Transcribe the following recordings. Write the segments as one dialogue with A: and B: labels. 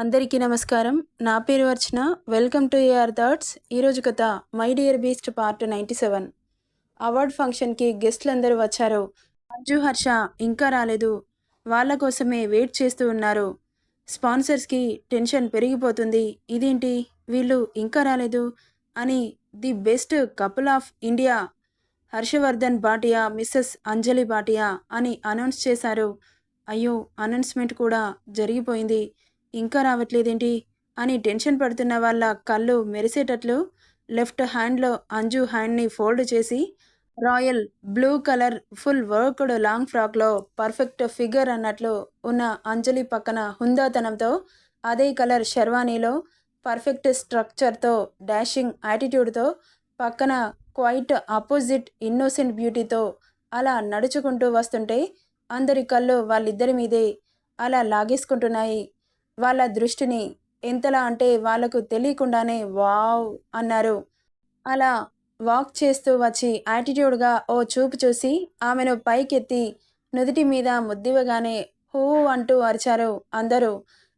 A: అందరికీ నమస్కారం. నా పేరు Archana. Welcome to AR thoughts. ఈరోజు కథ my dear beast part ninety seven. Award ఫంక్షన్కి గెస్ట్లు అందరూ వచ్చారు. మంజు హర్ష ఇంకా రాలేదు. వాళ్ళ కోసమే వెయిట్ చేస్తూ ఉన్నారు. స్పాన్సర్స్కి టెన్షన్ పెరిగిపోతుంది. ఇదేంటి? వీళ్ళు ఇంకా రాలేదు అని the best couple of India Harshavardhan Bhatia Mrs Anjali Bhatia అని అనౌన్స్ చేశారు. అయ్యో అనౌన్స్మెంట్ కూడా జరిగిపోయింది. ఇంకా రావట్లేదేంటి? అని టెన్షన్ పడుతున్న వాళ్ళ కళ్ళు మెరిసేటట్లు లెఫ్ట్ హ్యాండ్లో అంజు హ్యాండ్ని ఫోల్డ్ చేసి royal blue colour full worked long ఫ్రాక్లో perfect figure అన్నట్లు ఉన్న అంజలి పక్కన హుందాతనంతో అదే కలర్ షర్వానీలో పర్ఫెక్ట్ స్ట్రక్చర్తో డాషింగ్ యాటిట్యూడ్తో పక్కన క్వైట్ ఆపోజిట్ ఇన్నోసెంట్ బ్యూటీతో అలా నడుచుకుంటూ వస్తుంటే అందరి కళ్ళు వాళ్ళిద్దరి మీదే అలా లాగేసుకుంటున్నాయి. వాళ్ళ దృష్టిని ఎంతలా అంటే వాళ్ళకు తెలియకుండానే వావ్ అన్నారు. అలా వాక్ చేస్తూ వచ్చి యాటిట్యూడ్గా ఓ చూపు చూసి ఆమెను పైకెత్తి నుదుటి మీద ముద్దివగానే హూ అంటూ అరిచారు అందరూ.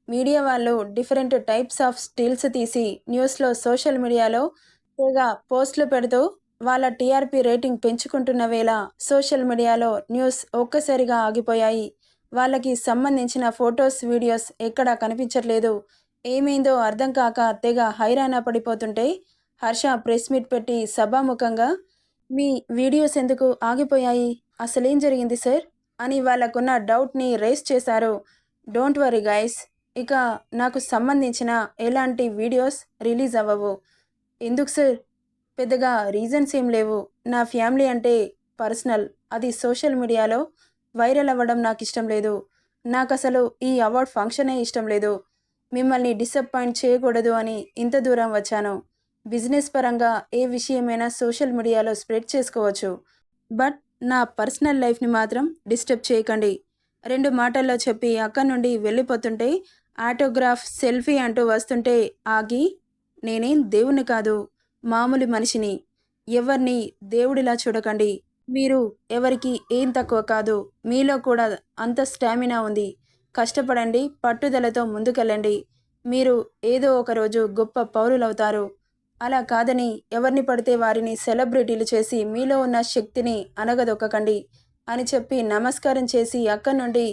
A: మీడియా వాళ్ళు డిఫరెంట్ టైప్స్ ఆఫ్ స్టిల్స్ తీసి న్యూస్లో సోషల్ మీడియాలో తెగ పోస్టులు పెడుతూ వాళ్ళ టీఆర్పీ రేటింగ్ పెంచుకుంటున్న వేళ సోషల్ మీడియాలో న్యూస్ ఒక్కసారిగా ఆగిపోయాయి. వాళ్ళకి సంబంధించిన ఫొటోస్ వీడియోస్ ఎక్కడా కనిపించట్లేదు. ఏమైందో అర్థం కాక తెగ హైరాణ పడిపోతుంటే హర్ష ప్రెస్ మీట్ పెట్టి సభాముఖంగా మీ వీడియోస్ ఎందుకు ఆగిపోయాయి? అసలేం జరిగింది సార్? అని వాళ్ళకున్న డౌట్ని రేస్ చేశారు. డోంట్ వరీ గైస్ ఇక నాకు సంబంధించిన ఎలాంటి వీడియోస్ రిలీజ్ అవ్వవు. ఎందుకు సార్? పెద్దగా రీజన్స్ ఏం లేవు. నా ఫ్యామిలీ అంటే పర్సనల్. అది సోషల్ మీడియాలో వైరల్ అవ్వడం నాకు ఇష్టం లేదు. నాకు అసలు ఈ అవార్డ్ ఫంక్షనే ఇష్టం లేదు. మిమ్మల్ని డిసప్పాయింట్ చేయకూడదు అని ఇంత దూరం వచ్చాను. బిజినెస్ పరంగా ఏ విషయమైనా సోషల్ మీడియాలో స్ప్రెడ్ చేసుకోవచ్చు. బట్ నా పర్సనల్ లైఫ్ని మాత్రం డిస్టర్బ్ చేయకండి. రెండు మాటల్లో చెప్పి అక్కడి నుండి వెళ్ళిపోతుంటే ఆటోగ్రాఫ్ సెల్ఫీ అంటూ వస్తుంటే ఆగి నేనేం దేవుణ్ణి కాదు మామూలు మనిషిని. ఎవరిని దేవుడిలా చూడకండి. మీరు ఎవరికి ఏం తక్కువ కాదు మీలో కూడా అంత స్టామినా ఉంది. కష్టపడండి పట్టుదలతో ముందుకెళ్ళండి. మీరు ఏదో ఒకరోజు గొప్ప పౌరులవుతారు. అలా కాదని ఎవరిని పడితే వారిని సెలబ్రిటీలు చేసి మీలో ఉన్న శక్తిని అనగదొక్కకండి అని చెప్పి నమస్కారం చేసి అక్కడి నుండి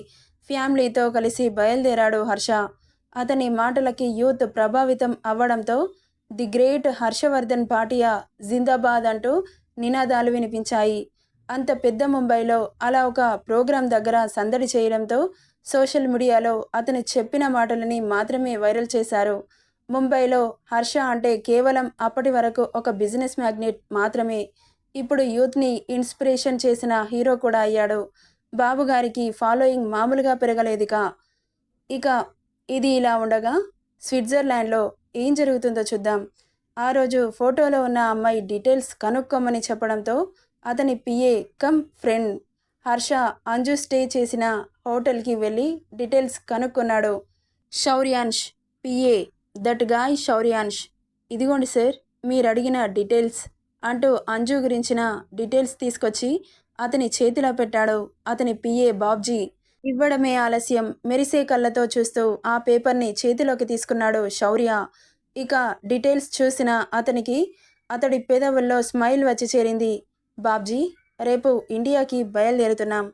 A: ఫ్యామిలీతో కలిసి బయలుదేరాడు హర్ష. అతని మాటలకి యూత్ ప్రభావితం అవ్వడంతో ది గ్రేట్ హర్షవర్ధన్ పాటియా జిందాబాద్ అంటూ నినాదాలు వినిపించాయి. అంత పెద్ద ముంబైలో అలా ఒక ప్రోగ్రాం దగ్గర సందడి చేయడంతో సోషల్ మీడియాలో అతను చెప్పిన మాటలని మాత్రమే వైరల్ చేశారు. ముంబైలో హర్ష అంటే కేవలం అప్పటి వరకు ఒక బిజినెస్ మ్యాగ్నెట్ మాత్రమే. ఇప్పుడు యూత్ని ఇన్స్పిరేషన్ చేసిన హీరో కూడా అయ్యాడు. బాబు గారికి ఫాలోయింగ్ మామూలుగా పెరగలేదిక. ఇక ఇది ఇలా ఉండగా స్విట్జర్లాండ్లో ఏం జరుగుతుందో చూద్దాం. ఆ రోజు ఫోటోలో ఉన్న అమ్మాయి డీటెయిల్స్ కనుక్కోమని చెప్పడంతో అతని PA come friend Harsha Anju stay చేసిన హోటల్కి వెళ్ళి details కనుక్కున్నాడు. Shauryansh PA that guy Shauryansh ఇదిగోండి సార్ మీరు అడిగిన డీటెయిల్స్ అంటూ అంజు గురించిన డీటెయిల్స్ తీసుకొచ్చి అతని చేతిలో పెట్టాడు. అతని పిఏ బాబ్జీ ఇవ్వడమే ఆలస్యం. మెరిసే కళ్ళతో చూస్తూ ఆ పేపర్ని చేతిలోకి తీసుకున్నాడు శౌర్య. ఇక డీటెయిల్స్ చూసిన అతనికి అతడి పెదవుల్లో స్మైల్ వచ్చి చేరింది. బాబ్జీ రేపు ఇండియాకి బయలుదేరుతున్నాం.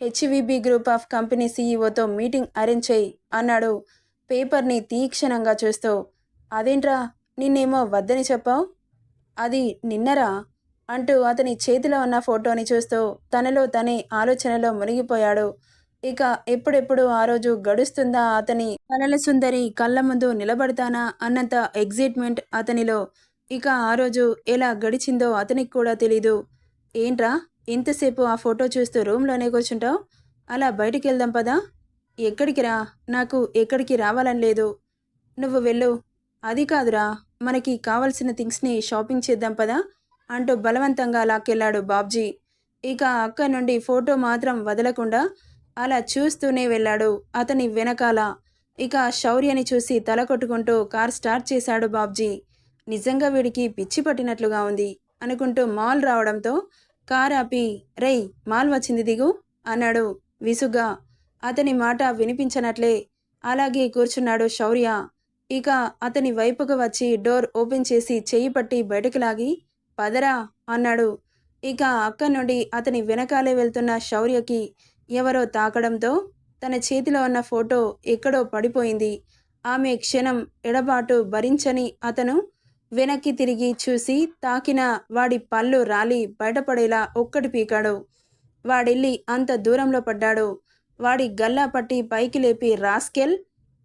A: హెచ్విబి గ్రూప్ ఆఫ్ కంపెనీ సీఈఓతో మీటింగ్ అరేంజ్ చేయి అన్నాడు. పేపర్ని తీక్షణంగా చూస్తూ అదేంట్రా నిన్నేమో వద్దని చెప్పావు? అది నిన్నరా? అంటూ అతని చేతిలో ఉన్న ఫోటోని చూస్తూ తనలో తనే ఆలోచనలో మునిగిపోయాడు. ఇక ఎప్పుడెప్పుడు ఆ రోజు గడుస్తుందా అతని కలల సుందరి కళ్ళ ముందు నిలబడతానా అన్నంత ఎగ్జైట్మెంట్ అతనిలో. ఇక ఆ రోజు ఎలా గడిచిందో అతనికి కూడా తెలీదు. ఏంట్రా? ఇంతసేపు ఆ ఫోటో చూస్తూ రూమ్లోనే కూర్చుంటావు? అలా బయటికి వెళ్దాం పదా. ఎక్కడికి రా నాకు ఎక్కడికి రావాలని లేదు. నువ్వు వెళ్ళు. అది కాదురా. మనకి కావలసిన థింగ్స్ని షాపింగ్ చేద్దాం పదా అంటూ బలవంతంగా లాక్కెళ్ళాడు బాబ్జీ. ఇక అక్క నుండి ఫోటో మాత్రం వదలకుండా అలా చూస్తూనే వెళ్ళాడు అతని వెనకాల. ఇక శౌర్యని చూసి తల కొట్టుకుంటూ కార్ స్టార్ట్ చేశాడు బాబ్జీ. నిజంగా వీడికి పిచ్చి పట్టినట్లుగా ఉంది అనుకుంటూ మాల్ రావడంతో కార్ ఆపి మాల్ వచ్చింది దిగు అన్నాడు విసుగ్గా. అతని మాట వినిపించనట్లే. అలాగే కూర్చున్నాడు శౌర్య. ఇక అతని వైపుకు వచ్చి డోర్ ఓపెన్ చేసి చెయ్యి పట్టి బయటకు లాగి పదరా అన్నాడు. ఇక అక్క నుండి అతని వెనకాలే వెళ్తున్న శౌర్యకి ఎవరో తాకడంతో తన చేతిలో ఉన్న ఫోటో ఎక్కడో పడిపోయింది. ఆమె క్షణం ఎడబాటు భరించని అతను వెనక్కి తిరిగి చూసి తాకిన వాడి పళ్ళు రాలి బయటపడేలా ఒక్కటి పీకాడు. వాడిల్లి అంత దూరంలో పడ్డాడు. వాడి గల్లా పట్టి పైకి లేపి రాస్కెల్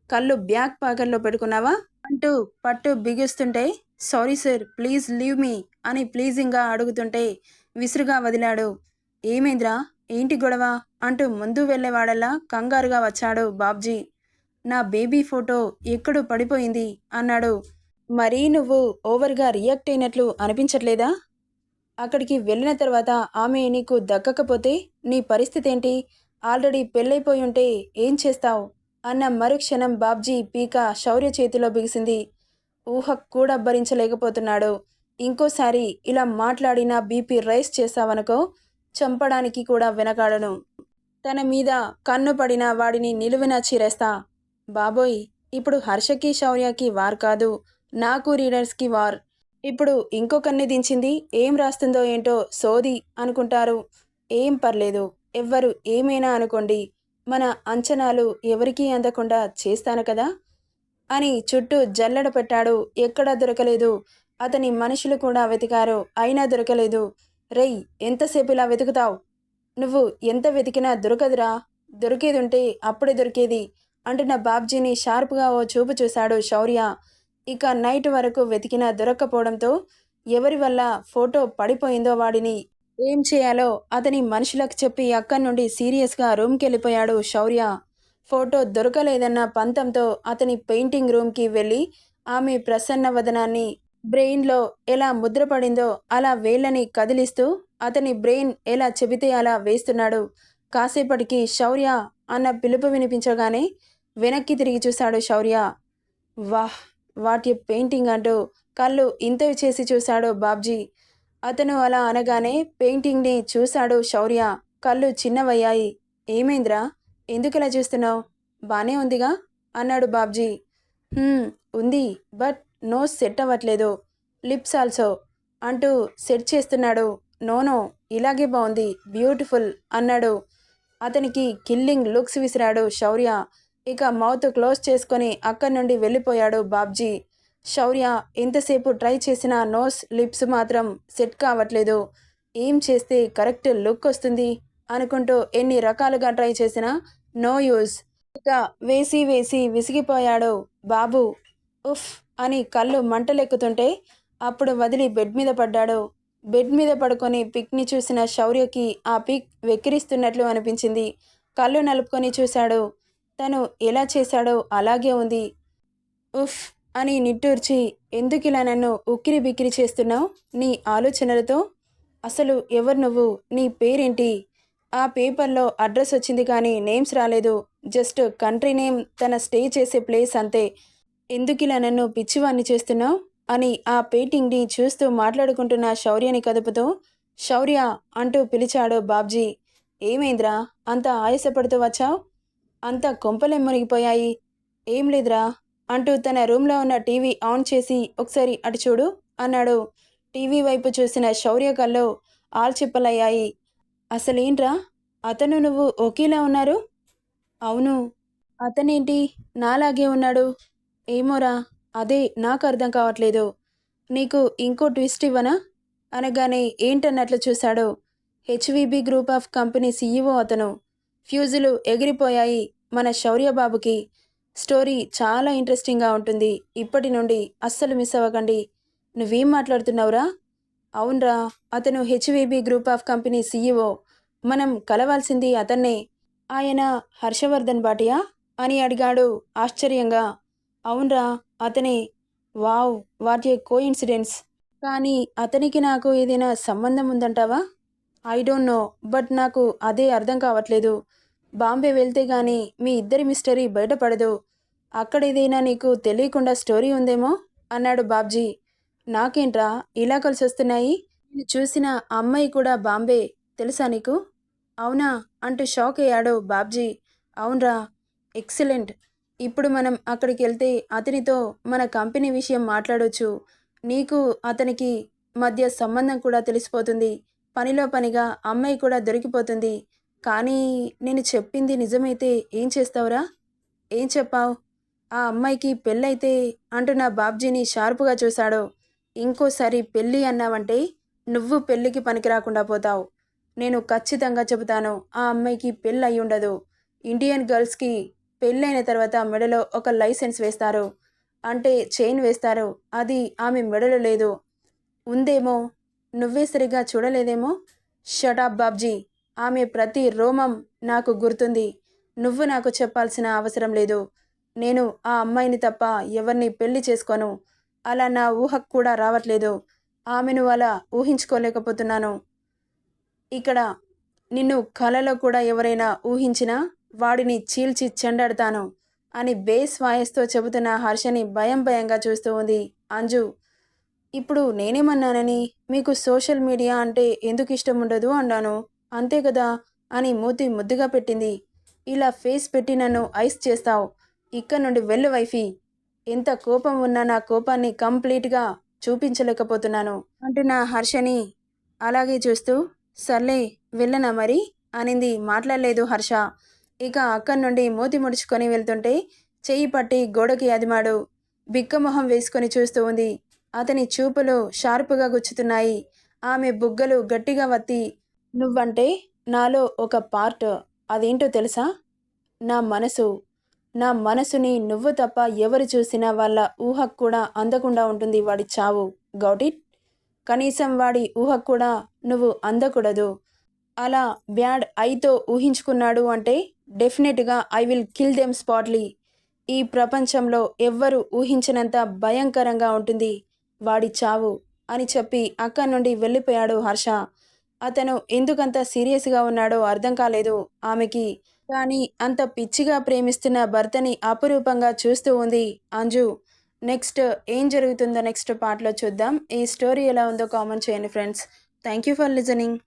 A: కళ్ళు బ్యాక్ పాకెట్లో పెట్టుకున్నావా? అంటూ పట్టు బిగిస్తుంటే sorry sir please leave me అని ప్లీజింగ్గా అడుగుతుంటే విసురుగా వదిలాడు. ఏమైందిరా? ఏంటి గొడవ? అంటూ ముందు వెళ్ళేవాడల్లా కంగారుగా వచ్చాడు బాబ్జీ. నా బేబీ ఫోటో ఎక్కడో పడిపోయింది అన్నాడు. మరీ నువ్వు ఓవర్గా రియాక్ట్ అయినట్లు అనిపించట్లేదా? అక్కడికి వెళ్ళిన తర్వాత ఆమె నీకు దక్కకపోతే నీ పరిస్థితి ఏంటి ఆల్రెడీ పెళ్ళైపోయి ఉంటే ఏం చేస్తావు? అన్న మరుక్షణం బాబ్జీ పీక శౌర్య చేతిలో బిగిసింది. ఊహ కూడా భరించలేకపోతున్నాడు. ఇంకోసారి ఇలా మాట్లాడిన బీపీ రైస్ చేశావనుకో చంపడానికి కూడా వెనకాడను. తన మీద కన్ను పడిన వాడిని నిలువున చీరేస్తా. బాబోయ్ ఇప్పుడు హర్షకి శౌర్యకి వార్ కాదు. నాకు రీడర్స్కి వార్. ఇప్పుడు ఇంకొకరిని దించింది ఏం రాస్తుందో ఏంటో సోది అనుకుంటారు. ఏం పర్లేదు ఎవ్వరు ఏమైనా అనుకోండి మన అంచనాలు ఎవరికీ అందకుండా చేస్తాను కదా? అని చుట్టూ జల్లెడ పెట్టాడు. ఎక్కడా దొరకలేదు. అతని మనుషులు కూడా వెతికారు. అయినా దొరకలేదు. రేయ్ ఎంతసేపు ఇలా వెతుకుతావు? నువ్వు ఎంత వెతికినా దొరకదురా. దొరికేది ఉంటే అప్పుడే దొరికేది. అంటున్న బాబ్జీని షార్ప్గా ఓ చూపు చూశాడు శౌర్య. ఇక నైట్ వరకు వెతికినా దొరక్కపోవడంతో ఎవరి వల్ల ఫోటో పడిపోయిందో వాడిని ఏం చేయాలో అతని మనుషులకు చెప్పి అక్కడి నుండి సీరియస్గా రూమ్కి వెళ్ళిపోయాడు శౌర్య. ఫోటో దొరకలేదన్న పంతంతో అతని పెయింటింగ్ రూమ్కి వెళ్ళి ఆమె ప్రసన్న వదనాన్ని బ్రెయిన్లో ఎలా ముద్రపడిందో అలా వేళ్ళని కదిలిస్తూ అతని బ్రెయిన్ ఎలా చెబితే అలా వేస్తున్నాడు. కాసేపటికి శౌర్య అన్న పిలుపు వినిపించగానే వెనక్కి తిరిగి చూశాడు శౌర్య. వాహ్! వాటి పెయింటింగ్ అంటూ కళ్ళు ఇంతవి చేసి చూశాడు బాబ్జీ. అతను అలా అనగానే పెయింటింగ్ని చూశాడు శౌర్య. కళ్ళు చిన్నవయ్యాయి. ఏమైందిరా? ఎందుకిలా చూస్తున్నావు? బానే ఉందిగా? అన్నాడు బాబ్జీ. ఉంది బట్ నో సెట్ అవ్వట్లేదు. లిప్స్ ఆల్సో అంటూ సెట్ చేస్తున్నాడు. నోనో ఇలాగే బాగుంది బ్యూటిఫుల్ అన్నాడు. అతనికి కిల్లింగ్ లుక్స్ విసిరాడు శౌర్య. ఇక మౌత్ క్లోజ్ చేసుకొని అక్కడి నుండి వెళ్ళిపోయాడు బాబ్జీ. శౌర్య ఎంతసేపు ట్రై చేసినా నోస్ లిప్స్ మాత్రం సెట్ కావట్లేదు. ఏం చేస్తే కరెక్ట్ లుక్ వస్తుంది అనుకుంటూ ఎన్ని రకాలుగా ట్రై చేసినా నో యూస్ ఇక వేసి వేసి విసిగిపోయాడు బాబు. ఉఫ్ అని కళ్ళు మంటలెక్కుతుంటే అప్పుడు వదిలి బెడ్ మీద పడ్డాడు. బెడ్ మీద పడుకొని పిక్ని చూసిన శౌర్యకి ఆ పిక్ వెక్కిరిస్తున్నట్లు అనిపించింది. కళ్ళు నలుపుకొని చూశాడు. తను ఎలా చేశాడో అలాగే ఉంది. ఉఫ్ అని నిట్టూర్చి ఎందుకు ఇలా నన్ను ఉక్కిరి బిక్కిరి చేస్తున్నావు? నీ ఆలోచనలతో? అసలు ఎవరు నువ్వు? నీ పేరేంటి? ఆ పేపర్లో అడ్రస్ వచ్చింది కానీ నేమ్స్ రాలేదు. జస్ట్ కంట్రీ నేమ్ తన స్టే చేసే ప్లేస్ అంతే. ఎందుకు ఇలా నన్ను పిచ్చివాణ్ణి చేస్తున్నావు? అని ఆ పెయింటింగ్ని చూస్తూ మాట్లాడుకుంటున్న శౌర్యని కదుపుతూ శౌర్య అంటూ పిలిచాడు బాబ్జీ. ఏమైందిరా? అంత ఆయాసపడుతూ వచ్చావు? అంత కొంపలే మునిగిపోయాయి. ఏం లేదురా అంటూ తన రూమ్లో ఉన్న టీవీ ఆన్ చేసి ఒకసారి అటు చూడు అన్నాడు. టీవీ వైపు చూసిన శౌర్య కల్లో ఆల్చిప్పలయ్యాయి. అసలేంట్రా? అతను నువ్వు ఒకేలా ఉన్నారు? అవును. అతనేంటి? నాలాగే ఉన్నాడు. ఏమోరా అదే నాకు అర్థం కావట్లేదు. నీకు ఇంకో ట్విస్ట్ ఇవ్వనా? అనగానే ఏంటన్నట్లు చూశాడు. HVB group of company CEO అతను. ఫ్యూజులు ఎగిరిపోయాయి. మన శౌర్యబాబుకి స్టోరీ చాలా ఇంట్రెస్టింగ్గా ఉంటుంది. ఇప్పటి నుండి అస్సలు మిస్ అవ్వకండి. నువ్వేం మాట్లాడుతున్నావురా? అవునరా. అతను HVB group of company CEO. మనం కలవాల్సింది అతన్నే. ఆయన హర్షవర్ధన్ బాటియా? అని అడిగాడు ఆశ్చర్యంగా. అవునరా అతనే. Wow what a coincidence కానీ అతనికి నాకు ఏదైనా సంబంధం ఉందంటావా? ఐ డోంట్ నో బట్ నాకు అదే అర్థం కావట్లేదు. బాంబే వెళ్తే గాని మీ ఇద్దరి మిస్టరీ బయటపడదు. అక్కడ ఏదైనా నీకు తెలియకుండా స్టోరీ ఉందేమో? అన్నాడు బాబ్జీ. నాకేంట్రా ఇలా కలిసి వస్తున్నాయి నేను చూసిన అమ్మాయి కూడా బాంబే తెలుసా నీకు? అవునా అంటూ షాక్ అయ్యాడు బాబ్జీ. అవునరా ఎక్సలెంట్. ఇప్పుడు మనం అక్కడికి వెళ్తే అతనితో మన కంపెనీ విషయం మాట్లాడొచ్చు. నీకు అతనికి మధ్య సంబంధం కూడా తెలిసిపోతుంది. పనిలో పనిగా అమ్మాయి కూడా దొరికిపోతుంది. కానీ నేను చెప్పింది నిజమైతే ఏం చేస్తావురా? ఏం చెప్పావు? ఆ అమ్మాయికి పెళ్ళైతే అంటూ నా బాబ్జీని షార్పుగా చూశాడు ఇంకోసారి పెళ్ళి అన్నావంటే నువ్వు పెళ్ళికి పనికిరాకుండా పోతావు. నేను ఖచ్చితంగా చెబుతాను ఆ అమ్మాయికి పెళ్ళి అయి ఉండదు ఇండియన్ గర్ల్స్కి పెళ్ళైన తర్వాత మెడలో ఒక లైసెన్స్ వేస్తారు. అంటే చైన్ వేస్తారు. అది ఆమె మెడలో లేదు. ఉందేమో? నువ్వే సరిగా చూడలేదేమో? షటాప్ బాబ్జీ. ఆమె ప్రతి రోమం నాకు గుర్తుంది. నువ్వు నాకు చెప్పాల్సిన అవసరం లేదు. నేను ఆ అమ్మాయిని తప్ప ఎవరిని పెళ్ళి చేసుకోను. అలా నా ఊహకు కూడా రావట్లేదు. ఆమెను అలా ఊహించుకోలేకపోతున్నాను. ఇక్కడ నిన్ను కలలో కూడా ఎవరైనా ఊహించినా వాడిని చీల్చి చెండాడతాను అని బేస్ వాయిస్తో చెబుతున్న హర్షని భయం భయంగా చూస్తూ ఉంది అంజు. ఇప్పుడు నేనేమన్నానని? మీకు సోషల్ మీడియా అంటే ఎందుకు ఇష్టం ఉండదు? అన్నాను అంతే కదా? అని మూతి ముద్దుగా పెట్టింది. ఇలా ఫేస్ పెట్టి నన్ను ఐస్ చేస్తావు. ఇక్కడ నుండి వెళ్ళు వైఫీ. ఎంత కోపం ఉన్నా నా కోపాన్ని కంప్లీట్గా చూపించలేకపోతున్నాను. అంటున్న హర్షని అలాగే చూస్తూ సర్లే వెళ్ళనా మరి? అనింది. మాట్లాడలేదు హర్ష. ఇక అక్కడి నుండి మూతి ముడుచుకొని వెళ్తుంటే చెయ్యి పట్టి గోడకి అదిమాడు. బిక్కమొహం వేసుకొని చూస్తూ ఉంది. అతని చూపులు షార్పుగా గుచ్చుతున్నాయి. ఆమె బుగ్గలు గట్టిగా వత్తి నువ్వంటే నాలో ఒక పార్ట్. అదేంటో తెలుసా? నా మనసు. నా మనసుని నువ్వు తప్ప ఎవరు చూసినా వాళ్ళ ఊహకు కూడా అందకుండా ఉంటుంది వాడి చావు. గౌటిట్ కనీసం వాడి ఊహకు కూడా నువ్వు అందకూడదు. అలా బ్యాడ్ ఐతో ఊహించుకున్నాడు అంటే డెఫినెట్గా I will kill them spotly. ఈ ప్రపంచంలో ఎవ్వరు ఊహించినంత భయంకరంగా ఉంటుంది వాడి చావు అని చెప్పి అక్కడి నుండి వెళ్ళిపోయాడు హర్ష. అతను ఎందుకంత సీరియస్గా ఉన్నాడో అర్థం కాలేదు. ఆమెకి కానీ అంత పిచ్చిగా ప్రేమిస్తున్న భర్తని అపురూపంగా చూస్తూ ఉంది అంజు. నెక్స్ట్ ఏం జరుగుతుందో నెక్స్ట్ పార్ట్లో చూద్దాం. ఈ స్టోరీ ఎలా ఉందో కామెంట్ చేయండి friends. Thank you for listening.